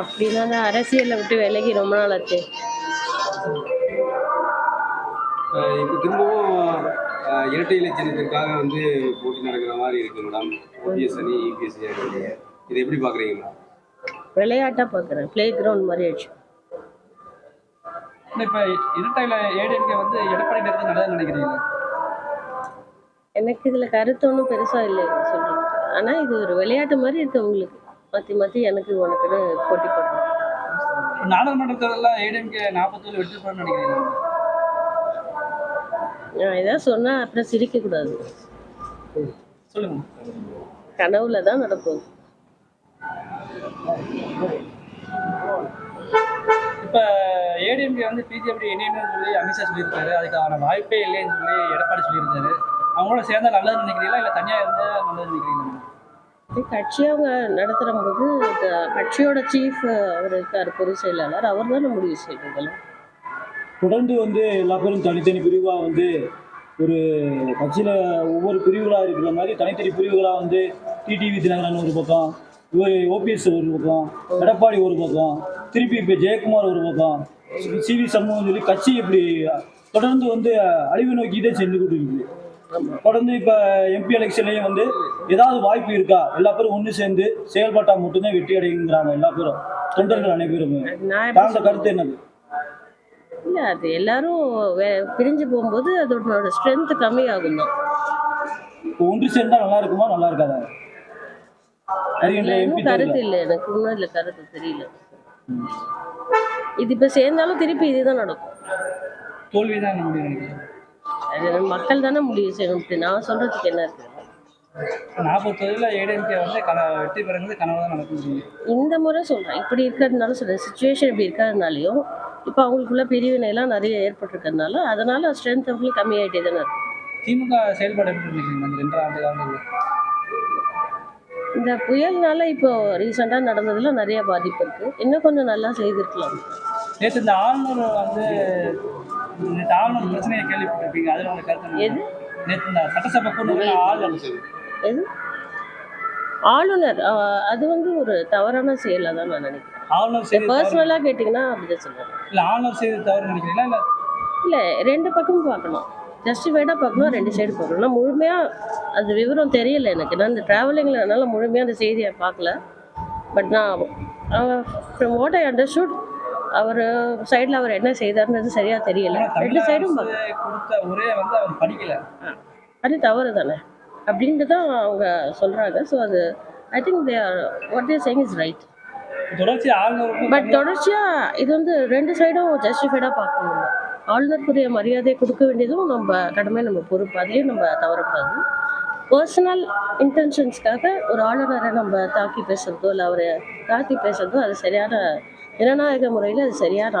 அப்படின்னா நான் அரசியலை விட்டு விலகி ரொம்ப நாள் ஆச்சு. இப்போ திரும்பவும் இரட்டை இலை சின்னத்திற்காக வந்து போட்டி நடக்கிற மாதிரி இருக்கு மேடம். ஓபிஎஸ் அணி அணி இதை எப்படி பார்க்குறீங்க மேடம்? விளையாட்டாக பார்க்குறேன் ப்ளே கிரவுண்ட் மாதிரி இல்லை இப்போ இரட்டையில் ஏடிஎம்கே வந்து எடப்பாடி இருக்கிறது நல்லதுன்னு நினைக்கிறீங்களா? எனக்கு இதில் கருத்து ஒன்றும் பெருசாக இல்லை சொல்கிறது ஆனால் இது ஒரு விளையாட்டு மாதிரி இருக்கு உங்களுக்கு. மாற்றி மாற்றி எனக்கு உனக்குன்னு போட்டி போடுறோம் நாடாளுமன்ற தேர்தலில் ஏடிஎம்கே நாற்பத்தேழு வெற்றி நான் ஏதாவது சொன்னால் அப்புறம் சிரிக்கக்கூடாது சொல்லுங்க. கனவுல தான் நடக்கும். இப்போ ஏடிஎம்கே வந்து பிஜேபி இணையம்னு சொல்லி அமித்ஷா சொல்லியிருக்காரு. அதுக்கான வாய்ப்பே இல்லைன்னு சொல்லி எடப்பாடி சொல்லியிருக்காரு. அவங்களோட சேர்ந்தா நல்லதுன்னு நினைக்கிறீங்களா? இல்லை தனியாக இருந்தால் நல்லதுன்னு நினைக்கிறீங்களா? கட்சி அவங்க நடத்துகிற போது இந்த கட்சியோட சீஃப் அவர் இருக்கார் பொதுச் செயலாளர். அவர் தானே முடிவு செய்யறதெல்லாம் தொடர்ந்து வந்து எல்லா பேரும் தனித்தனி பிரிவாக வந்து ஒரு கட்சியில் ஒவ்வொரு பிரிவுகளாக இருக்கிற மாதிரி தனித்தனி பிரிவுகளாக வந்து டிடிவி தினகரன் ஒரு பக்கம் இவர் ஓபிஎஸ் ஒரு பக்கம் எடப்பாடி ஒரு பக்கம் திருப்பி இப்போ ஜெயக்குமார் ஒரு பக்கம் சிவி சண்முகம் சொல்லி கட்சி இப்படி தொடர்ந்து வந்து அழிவு நோக்கி தான் சென்று கொண்டு இருக்குது தொடர்ந்து இப்போ எம்பி எலெக்ஷன்லேயும் வந்து ஏதாவது வாய்ப்பு இருக்கா? எல்லா பேரும் ஒன்று சேர்ந்து செயல்பட்டால் மட்டும்தான் வெற்றி அடையுங்கிறாங்க எல்லா பேரும். தொண்டர்கள் அனைவருமே. தாங்க கருத்து என்னது? இல்லை அது எல்லாரும் பிரிஞ்சு போகும்போது அதோட ஸ்ட்ரென்த் கம்மியாகும் தான் ஒன்று சேர்ந்தா நல்லா இருக்குமா? நல்லா இருக்காதா? கருத்து இல்லை எனக்கு இன்னும் இல்லை கருத்து தெரியல. இது இப்போ சேர்ந்தாலும் திருப்பி இதுதான் நடக்கும். தோல்வி தான் முடிவு நினைக்கிறேன் அது மக்கள் தானே முடிவு செய்யணும் நான் சொல்றதுக்கு என்ன இருக்கு இந்த முறை சொல்றேன். இப்படி இருக்கிறதுனால சொல்றேன். சுச்சுவேஷன் இப்படி இருக்கிறதுனாலையும் இப்போ அவங்களுக்குள்ள பிரிவினை எல்லாம் நிறைய ஏற்பட்டிருக்கிறதுனால அதனால ஸ்ட்ரென்த் அவங்களுக்கு கம்மியாயிட்டே தானே இருக்கு. திமுக செயல்பாடு இந்த புயல்னால இப்போ ரீசெண்டாக நடந்ததுல நிறைய பாதிப்பு இருக்கு. இன்னும் கொஞ்சம் நல்லா செய்திருக்கலாம். நேற்று இந்த ஆளுநர் வந்து நேற்று ஆளுநர் பிரச்சனையை கேள்விப்பட்டிருப்பீங்க. அதில் உங்களுக்கு கருத்து எது? நேற்று இந்த சட்டசபை கூட்டு ஆளுநர் எது? ஆளுநர் அது வந்து ஒரு தவறான செயலாக தான் நான் நினைக்கிறேன். ஆளுநர் செய்தி பர்சனலாக கேட்டிங்கன்னா அப்படிதான் சொல்லுவேன். இல்லை ஆளுநர் செய்தி தவறு நினைக்கிறீங்களா? இல்லை இல்லை ரெண்டு பக்கமும் பார்க்கணும். ஜஸ்டிஃபைடாக பார்க்கணும் ரெண்டு சைடு பார்க்கணும். நான் முழுமையாக அது விவரம் தெரியல எனக்கு. நான் இந்த ட்ராவலிங்கில் அதனால் முழுமையாக அந்த செய்தியை பார்க்கல. பட் நான் ஃப்ரம் வாட் ஐ அண்டர்ஸ்டுட் அவர் சைடில் அவர் என்ன செய்தார்ன்றது சரியாக தெரியல. ரெண்டு சைடும் கொடுத்த உரையை வந்து அவர் படிக்கல. அது தவறு தானே? அப்படின்ட்டு தான் அவங்க சொல்கிறாங்க ஸோ அது I think they are what they're saying is right but தொடர்ச்சியாக இது வந்து ரெண்டு சைடும் ஜஸ்டிஃபைடாக பார்க்கணும் ஆளுநருக்குரிய மரியாதை கொடுக்க வேண்டியதும் நம்ம கடமை நம்ம பொறுப்பு அதுலேயும் நம்ம தவறக்கூடாது. பர்சனல் இன்டென்ஷன்ஸ்க்காக ஒரு ஆளுநரை நம்ம தாக்கி பேசுறதோ இல்லை அவரை தாக்கி பேசுறதோ அது சரியான ஜனநாயக முறையில் அது சரியான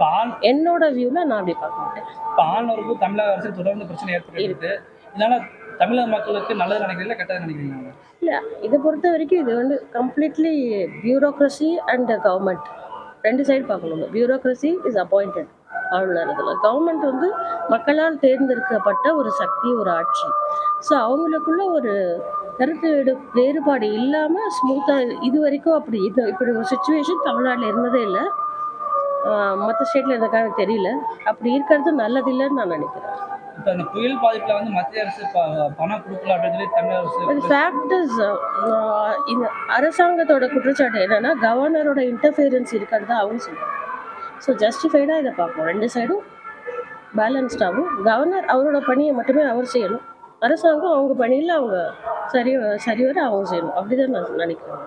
ஆள் என்னோட வியூவில் நான் அப்படி பார்க்க மாட்டேன். ஆளுநருக்கும் தமிழக அரசு தொடர்ந்து பிரச்சனை ஏற்பட்டு இதனால தமிழக மக்களுக்கு நல்லது நினைக்கிறீங்களா கெட்டது நினைக்கிறீங்களா? இல்லை இதை பொறுத்த வரைக்கும் இது வந்து கம்ப்ளீட்லி பியூரோக்ரஸி அண்ட் கவர்மெண்ட் ரெண்டு சைடு பார்க்கணும் பியூரோக்ரஸி இஸ் அப்பாயிண்டட் ஆளுநர் இதில் கவர்மெண்ட் வந்து மக்களால் தேர்ந்தெடுக்கப்பட்ட ஒரு சக்தி ஒரு ஆட்சி. ஸோ அவங்களுக்குள்ள ஒரு கருத்து வேறுபாடு இல்லாமல் ஸ்மூத்தாக இது வரைக்கும் அப்படி இது இப்படி ஒரு சுச்சுவேஷன் தமிழ்நாட்டில் இருந்ததே இல்லை. மற்ற ஸ்டேட்டில் இருந்தக்காக எனக்கு தெரியல. அப்படி இருக்கிறது நல்லதில்லைன்னு நான் நினைக்கிறேன். இப்போ இந்த புயல் பாதிப்பில் வந்து மத்திய அரசு ப- பணம் கொடுக்கல அப்படின்னு சொல்லி தமிழக அரசு பட் ஃபேக்ட் இஸ் இந்த அரசாங்கத்தோட குற்றச்சாட்டு என்னன்னா கவர்னரோட இன்டர்ஃபியரன்ஸ் இருக்கிறது அவங்க சொல்றாங்க. ஸோ ஜஸ்டிஃபைடாக இதை பார்ப்போம். ரெண்டு சைடும் பேலன்ஸ்டாகவும் கவர்னர் அவரோட பணியை மட்டுமே அவர் செய்யணும். அரசாங்கம் அவங்க பணியில் அவங்க சரி சரிவர அவங்க செய்யணும். அப்படிதான் நான் நினைக்கிறேன்.